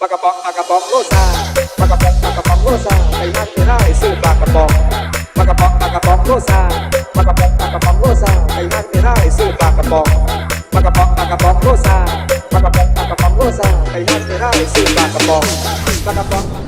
ปลากระป๋องปลากระป๋องโลซาปลากระป๋องปลากระป๋องโลซาไปนั่งไม่ได้ซื้อปลากระป๋องปลากระป๋องปลากระป๋องโลซาปลากระป๋องปลากระป๋องโลซาไปนั่งไม่ได้ซื้อปลากระป๋องปลากระป๋องปลากระป๋องโลซาปลากระป๋องปลากระป๋องโลซาไปนั่งไม่ได้ซื้อปลากระป๋องปลากระป๋อง